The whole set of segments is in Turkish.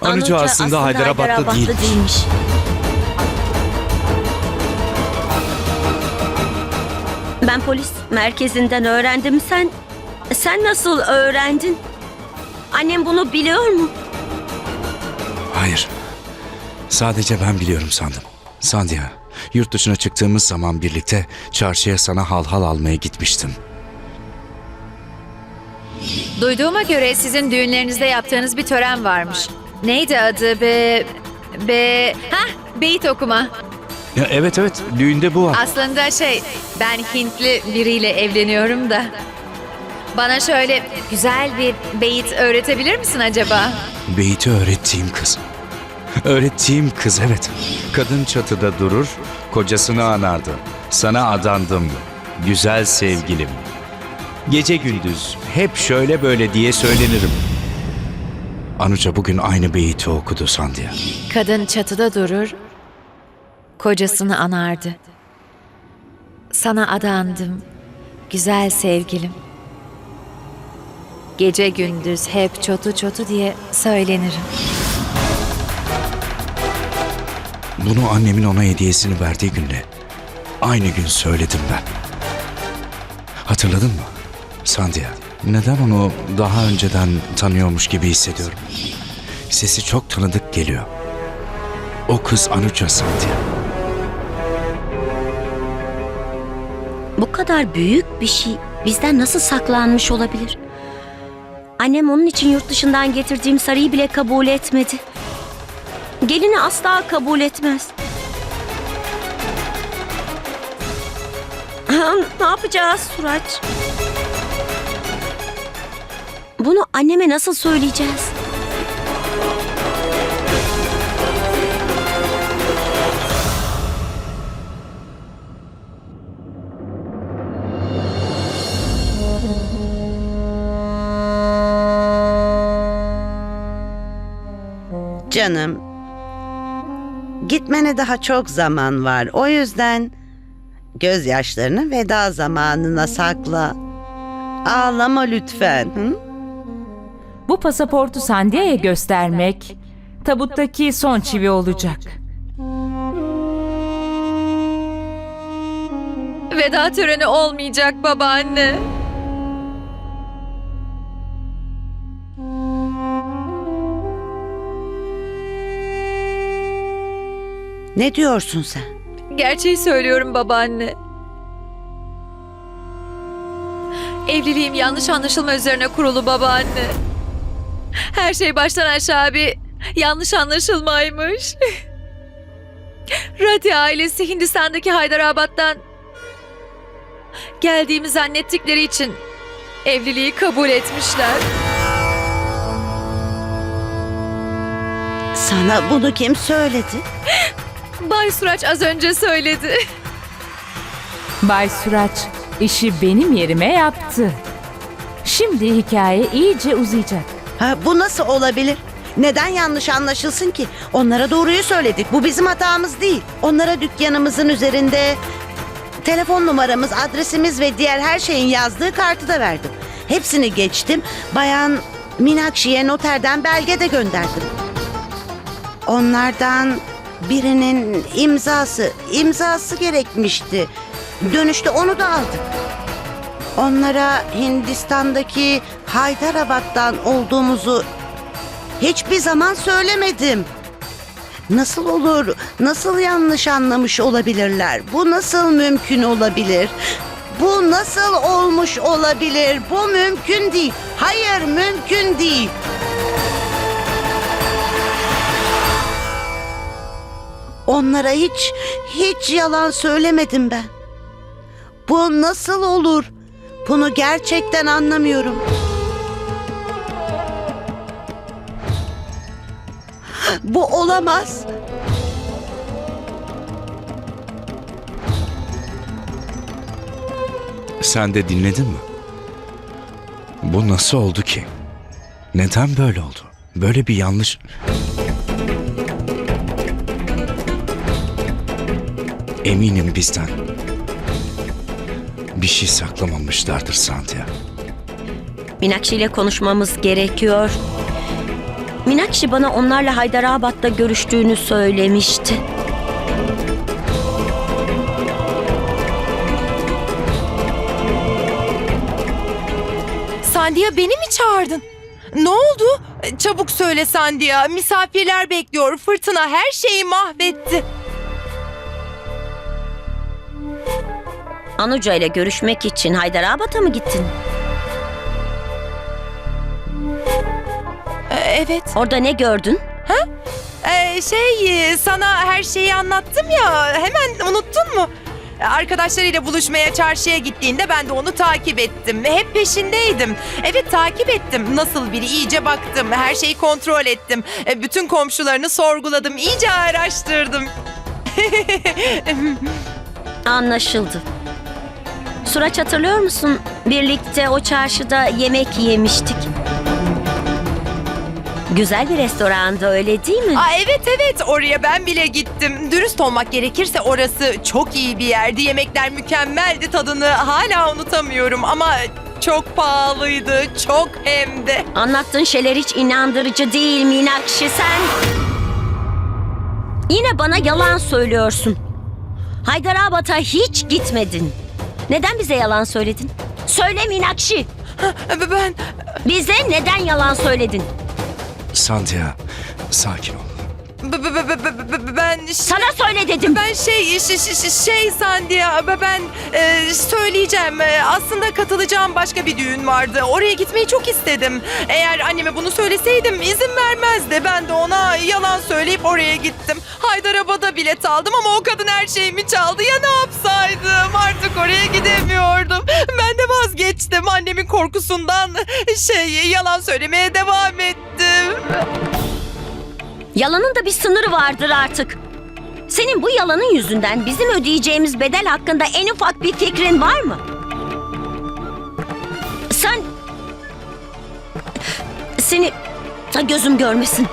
Anucu aslında Haydarabadlı değil. değilmiş. Ben polis merkezinden öğrendim. Sen sen nasıl öğrendin? Annem bunu biliyor mu? Hayır. Sadece ben biliyorum sandım. Sandia, yurt dışına çıktığımız zaman birlikte çarşıya sana hal hal almaya gitmiştim. Duyduğuma göre sizin düğünlerinizde yaptığınız bir tören varmış. Neydi adı be... Be... Hah, beyit okuma. Ya evet evet, düğünde bu var. Aslında şey, ben Hintli biriyle evleniyorum da. Bana şöyle güzel bir beyit öğretebilir misin acaba? Beyti öğrettiğim kız. Öğrettiğim kız evet. Kadın çatıda durur, kocasını anardı. Sana adandım, güzel sevgilim. Gece gündüz hep şöyle böyle diye söylenirim. Anuca bugün aynı beyti okudu Sandia. Kadın çatıda durur, kocasını anardı. Sana adandım, güzel sevgilim. Gece gündüz hep çotu çotu diye söylenirim. Bunu annemin ona hediyesini verdiği günle aynı gün söyledim ben. Hatırladın mı? Sandia, neden onu daha önceden tanıyormuş gibi hissediyorum? Sesi çok tanıdık geliyor. O kız Anuca Sandia. Bu kadar büyük bir şey bizden nasıl saklanmış olabilir? Annem onun için yurt dışından getirdiğim sarıyı bile kabul etmedi. Gelini asla kabul etmez. Ne yapacağız Suraç? Bunu anneme nasıl söyleyeceğiz? Canım, gitmene daha çok zaman var. O yüzden gözyaşlarını veda zamanına sakla. Ağlama lütfen. Hı? Bu pasaportu Sandia'ya göstermek tabuttaki son çivi olacak. Veda töreni olmayacak babaanne. Ne diyorsun sen? Gerçeği söylüyorum babaanne. Evliliğim yanlış anlaşılma üzerine kurulu babaanne. Her şey baştan aşağı bir yanlış anlaşılmaymış. Rati ailesi Hindistan'daki Haydarabad'dan geldiğimi zannettikleri için evliliği kabul etmişler. Sana bunu kim söyledi? Bay Suraç az önce söyledi. Bay Suraç işi benim yerime yaptı. Şimdi hikaye iyice uzayacak. Ha, bu nasıl olabilir? Neden yanlış anlaşılsın ki? Onlara doğruyu söyledik. Bu bizim hatamız değil. Onlara dükkanımızın üzerinde telefon numaramız, adresimiz ve diğer her şeyin yazdığı kartı da verdim. Hepsini geçtim. Bayan Minakşi'ye noterden belge de gönderdim. Onlardan birinin imzası, imzası gerekmişti. Dönüşte onu da aldık. Onlara Hindistan'daki Haydarabad'dan olduğumuzu hiçbir zaman söylemedim. Nasıl olur? Nasıl yanlış anlamış olabilirler? Bu nasıl mümkün olabilir? Bu nasıl olmuş olabilir? Bu mümkün değil. Hayır, mümkün değil. Onlara hiç hiç yalan söylemedim ben. Bu nasıl olur? Bunu gerçekten anlamıyorum. Bu olamaz. Sen de dinledin mi? Bu nasıl oldu ki? Neden böyle oldu? Böyle bir yanlış... Eminim bizden. Bir şey saklamamışlardır Santia. Minakşi ile konuşmamız gerekiyor. Minakşi bana onlarla Haydarabad'da görüştüğünü söylemişti. Sandia beni mi çağırdın? Ne oldu? Çabuk söyle Sandia. Misafirler bekliyor. Fırtına her şeyi mahvetti. Anuca ile görüşmek için Haydarabad'a mı gittin? Evet. Orada ne gördün? Ee, şey sana her şeyi anlattım ya. Hemen unuttun mu? Arkadaşlarıyla buluşmaya çarşıya gittiğinde ben de onu takip ettim. Hep peşindeydim. Evet takip ettim. Nasıl biri iyice baktım. Her şeyi kontrol ettim. Ee, Bütün komşularını sorguladım. İyice araştırdım. Anlaşıldı. Suraç hatırlıyor musun? Birlikte o çarşıda yemek yemiştik. Güzel bir restoranda öyle değil mi? Aa, evet evet oraya ben bile gittim. Dürüst olmak gerekirse orası çok iyi bir yerdi. Yemekler mükemmeldi tadını hala unutamıyorum ama çok pahalıydı. Çok hem de. Anlattığın şeyler hiç inandırıcı değil Minakşi sen. Yine bana yalan söylüyorsun. Haydarabad'a hiç gitmedin. Neden bize yalan söyledin? Söyle Minakşi. Ben Bize neden yalan söyledin? Sandhya, sakin ol. b- b- b- b- b- ben Sana söyle dedim. ben şey ş- ş- ş- şey Sandia b- ben e, söyleyeceğim. E, Aslında katılacağım başka bir düğün vardı. Oraya gitmeyi çok istedim. Eğer anneme bunu söyleseydim izin vermezdi. Ben de ona yalan söyleyip oraya gittim. Haydarabad'a bilet aldım ama o kadın her şeyimi çaldı. Ya ne yapsaydım? Artık oraya gidemiyordum. Ben vazgeçtim. Annemin korkusundan şey yalan söylemeye devam ettim. Yalanın da bir sınırı vardır artık. Senin bu yalanın yüzünden bizim ödeyeceğimiz bedel hakkında en ufak bir fikrin var mı? Sen... Seni... Gözüm görmesin.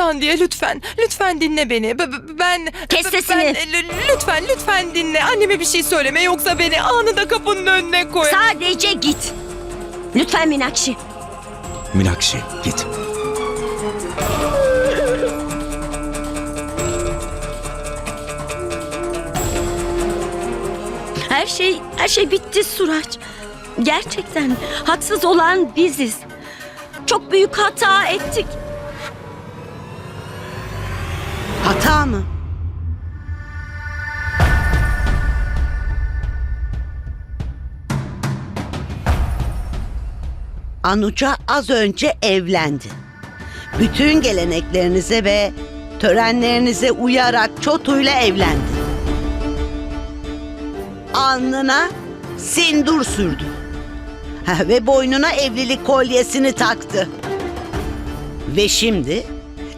Sandiye lütfen, lütfen dinle beni. B- b- ben... Kes b- sesini. ben- l- lütfen, lütfen dinle. Anneme bir şey söyleme yoksa beni anında kapının önüne koy. Sadece git. Lütfen Minakşi. Minakşi, git. Her şey, her şey bitti Suraç. Gerçekten haksız olan biziz. Çok büyük hata ettik. Anuca az önce evlendi. Bütün geleneklerinize ve törenlerinize uyarak Çotu'yla evlendi. Alnına sindur sürdü. Ve boynuna evlilik kolyesini taktı. Ve şimdi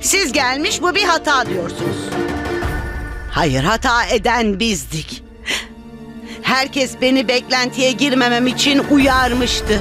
siz gelmiş bu bir hata diyorsunuz. Hayır hata eden bizdik. Herkes beni beklentiye girmemem için uyarmıştı.